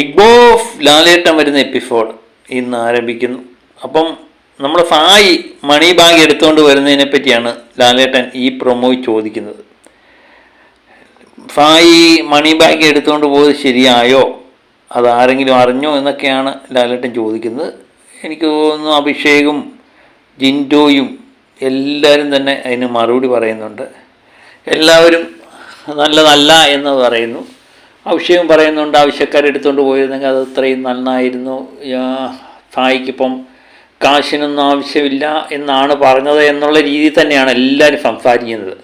Big boss ലാലേട്ടൻ വരുന്ന episode ഇന്ന് ആരംഭിക്കുന്നു. അപ്പം നമ്മൾ ഫായി മണി ബാഗ് എടുത്തുകൊണ്ട് വരുന്നതിനെ പറ്റിയാണ് ലാലേട്ടൻ ഈ പ്രൊമോയിൽ ചോദിക്കുന്നത്. ഫായി മണി ബാഗ് എടുത്തുകൊണ്ട് പോയത് ശരിയായോ? അത് ആരെങ്കിലും അറിഞ്ഞോ എന്നൊക്കെയാണ് ലാലേട്ടൻ ചോദിക്കുന്നത്. എനിക്ക് തോന്നുന്നു അഭിഷേകും ജിൻഡോയും എല്ലാവരും തന്നെ അതിന് മറുപടി പറയുന്നുണ്ട്. എല്ലാവരും നല്ലതല്ല എന്ന് പറയുന്നു. അഭിഷേകം പറയുന്നുണ്ട് ആവശ്യക്കാരെടുത്തുകൊണ്ട് പോയിരുന്നെങ്കിൽ അത് അത്രയും നന്നായിരുന്നു. ഫായിക്കിപ്പം കാശിനൊന്നും ആവശ്യമില്ല എന്നാണ് പറഞ്ഞത് എന്നുള്ള രീതിയിൽ തന്നെയാണ് എല്ലാവരും സംസാരിക്കുന്നത്.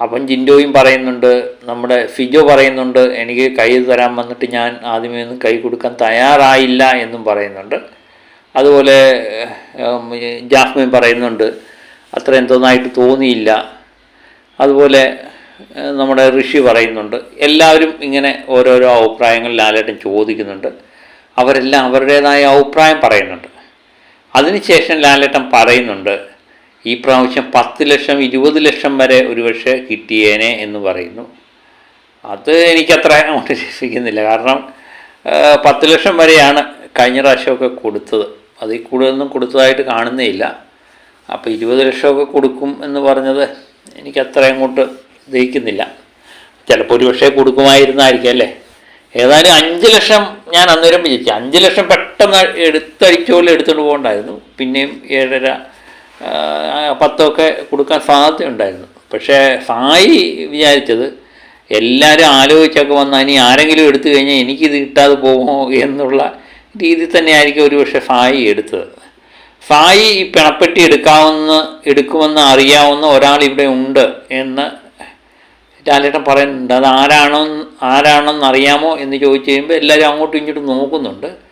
അപ്പം ജിൻഡോയും പറയുന്നുണ്ട് നമ്മുടെ ഫിജോ പറയുന്നുണ്ട് എനിക്ക് കൈ തരാൻ വന്നിട്ട് ഞാൻ ആദ്യമേ ഒന്നും കൈ കൊടുക്കാൻ തയ്യാറായില്ല എന്നും പറയുന്നുണ്ട്. അതുപോലെ ജാസ്മിൻ പറയുന്നുണ്ട് അത്ര എന്തോന്നായിട്ട് തോന്നിയില്ല. അതുപോലെ നമ്മുടെ ഋഷി പറയുന്നുണ്ട് എല്ലാവരും ഇങ്ങനെ ഓരോരോ അഭിപ്രായങ്ങൾ ലാലേട്ടൻ ചോദിക്കുന്നുണ്ട്. അവരെല്ലാം അവരുടേതായ അഭിപ്രായം പറയുന്നുണ്ട്. അതിനുശേഷം ലാലേട്ടൻ പറയുന്നുണ്ട് ഈ പ്രാവശ്യം പത്ത് ലക്ഷം ഇരുപത് ലക്ഷം വരെ ഒരുപക്ഷെ കിട്ടിയേനെ എന്ന് പറയുന്നു. അത് എനിക്കത്ര അങ്ങോട്ട് രസിക്കുന്നില്ല കാരണം പത്ത് ലക്ഷം വരെയാണ് കഴിഞ്ഞ പ്രാവശ്യമൊക്കെ കൊടുത്തത്. അതിൽ കൂടുതലൊന്നും കൊടുത്തതായിട്ട് കാണുന്നേയില്ല അപ്പോൾ ഇരുപത് ലക്ഷമൊക്കെ കൊടുക്കും എന്ന് പറഞ്ഞത് എനിക്കത്ര അങ്ങോട്ട് ദഹിക്കുന്നില്ല. ചിലപ്പോൾ ഒരു പക്ഷേ കൊടുക്കുമായിരുന്നായിരിക്കും അല്ലേ? ഏതായാലും അഞ്ച് ലക്ഷം ഞാൻ അന്നേരം വിചാരിച്ചു അഞ്ച് ലക്ഷം പെട്ടെന്ന് എടുത്തടിച്ചോലെ എടുത്തുകൊണ്ട് പോകണ്ടായിരുന്നു. പിന്നെയും ഏഴര പത്തൊക്കെ കൊടുക്കാൻ സാധ്യതയുണ്ടായിരുന്നു പക്ഷേ സായി വിചാരിച്ചത് എല്ലാവരും ആലോചിച്ചൊക്കെ വന്നാൽ ഇനി ആരെങ്കിലും എടുത്തു കഴിഞ്ഞാൽ എനിക്കിത് കിട്ടാതെ പോകുമോ എന്നുള്ള രീതി തന്നെയായിരിക്കും ഒരു പക്ഷേ സായി എടുത്തത്. സായി ഈ പിണപ്പെട്ടി എടുക്കാവുന്ന എടുക്കുമെന്ന് അറിയാവുന്ന ഒരാൾ ഇവിടെ ഉണ്ട് എന്ന് ലാലേട്ടൻ പറയുന്നുണ്ട് അത് ആരാണോ ആരാണെന്ന് അറിയാമോ? എന്ന് ചോദിച്ചു കഴിയുമ്പോൾ എല്ലാവരും അങ്ങോട്ടും ഇങ്ങോട്ടും നോക്കുന്നുണ്ട്.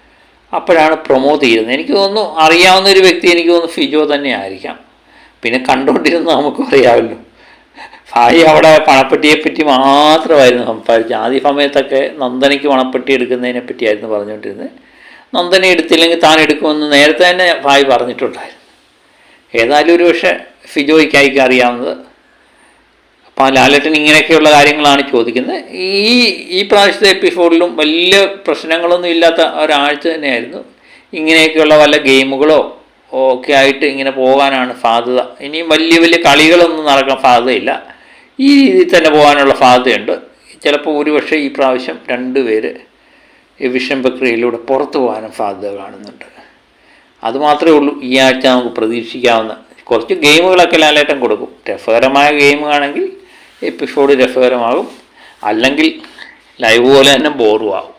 അപ്പോഴാണ് പ്രൊമോ ചെയ്യുന്നത് എനിക്ക് തോന്നുന്നു അറിയാവുന്ന ഒരു വ്യക്തി എനിക്ക് തോന്നുന്നു ഫിജോ തന്നെ ആയിരിക്കാം. പിന്നെ കണ്ടുകൊണ്ടിരുന്ന നമുക്ക് അറിയാമല്ലോ. ഫായി അവിടെ പണപ്പെട്ടിയെ പറ്റി മാത്രമായിരുന്നു സംസാരിച്ചത്. ആദ്യ സമയത്തൊക്കെ നന്ദനയ്ക്ക് പണപ്പെട്ടി എടുക്കുന്നതിനെ പറ്റിയായിരുന്നു പറഞ്ഞുകൊണ്ടിരുന്നത് നന്ദന എടുത്തില്ലെങ്കിൽ താൻ എടുക്കുമെന്ന് നേരത്തെ തന്നെ ഫായി പറഞ്ഞിട്ടുണ്ടായിരുന്നു. ഏതായാലും ഒരു പക്ഷേ ഫിജോയ്ക്കായിരിക്കും അറിയാവുന്നത്. അപ്പോൾ ലാലേട്ടൻ ഇങ്ങനെയൊക്കെയുള്ള കാര്യങ്ങളാണ് ചോദിക്കുന്നത്. ഈ ഈ പ്രാവശ്യത്തെ എപ്പിസോഡിലും വലിയ പ്രശ്നങ്ങളൊന്നും ഇല്ലാത്ത ഒരാഴ്ച തന്നെയായിരുന്നു. ഇങ്ങനെയൊക്കെയുള്ള വല്ല ഗെയിമുകളോ ഒക്കെ ആയിട്ട് ഇങ്ങനെ പോകാനാണ് സാധ്യത. ഇനിയും വലിയ വലിയ കളികളൊന്നും നടക്കാൻ സാധ്യതയില്ല. ഈ രീതിയിൽ തന്നെ പോകാനുള്ള സാധ്യതയുണ്ട്. ചിലപ്പോൾ ഒരുപക്ഷെ ഈ പ്രാവശ്യം രണ്ട് പേര് ഈ വിഷം പ്രക്രിയയിലൂടെ പുറത്തു പോകാനും സാധ്യത കാണുന്നുണ്ട്. അതുമാത്രമേ ഉള്ളൂ ഈ ആഴ്ച നമുക്ക് പ്രതീക്ഷിക്കാവുന്ന. കുറച്ച് ഗെയിമുകളൊക്കെ ലാലേട്ടൻ കൊടുക്കും. രസകരമായ ഗെയിമാണെങ്കിൽ എപ്പിസോഡ് രസകരമാകും. അല്ലെങ്കിൽ ലൈവ് പോലെ തന്നെ ബോറും ആകും